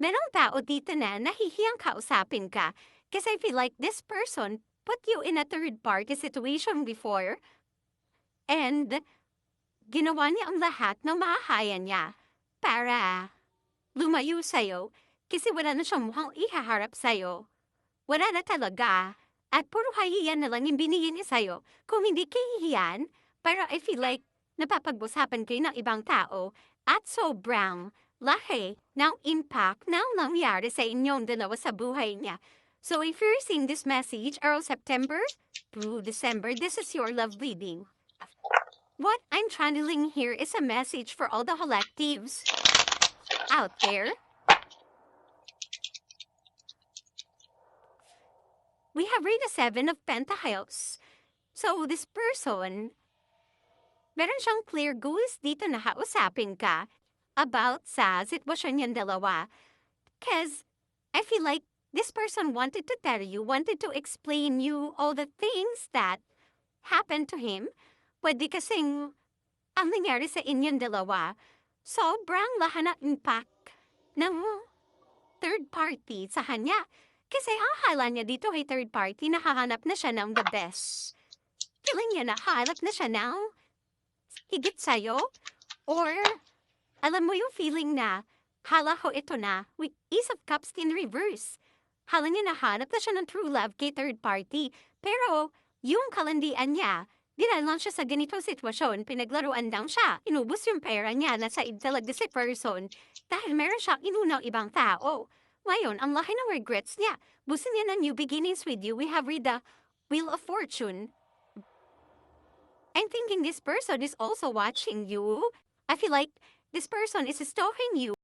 Merong tao dito na nahihiyang kausapin ka kasi I feel like this person put you in a third party situation before and ginawa niya ang lahat ng makakaya niya para lumayo sa'yo kasi wala na siyang mukhang ihaharap sa'yo. Wala na talaga. At puro kahihiyan na lang yung binigyan niya sa'yo. Kung hindi kahihiyan, pero I feel like napapag-usapan kayo ng ibang tao at sobrang laki ng impact ng nangyari sa inyong dalawa sa buhay niya. So if you're seeing this message around September through December, this is your love reading. What I'm channeling here is a message for all the collectives out there. We have read the Seven of Pentacles. So this person, meron siyang clear goals dito na kausapin ka about sa sitwasyon niyang dalawa. Because I feel like this person wanted to tell you, wanted to explain you all the things that happened to him. Pwede kasing ang nangyari sa inyong dalawa, sobrang lahat na impact ng third party sa kanya. Kasi akala niya dito kay third party, nakahanap na siya ng the best. Feeling niya na hanap na siya ng higit sa'yo. Or, alam mo yung feeling na, hala ko ito na, with Ace of Cups in reverse. Hala niya nahanap na siya ng true love kay third party. Pero, yung kalandian niya, dinala lang siya sa ganitong sitwasyon, pinaglaruan lang siya, inubos yung pera niya, nasa id talaga si person, dahil meron siyang inunang ibang tao. Ngayon, ang laki ng regrets niya. Gusto niya ng new beginnings with you. We have read the Wheel of Fortune. I'm thinking this person is also watching you. I feel like this person is stalking you.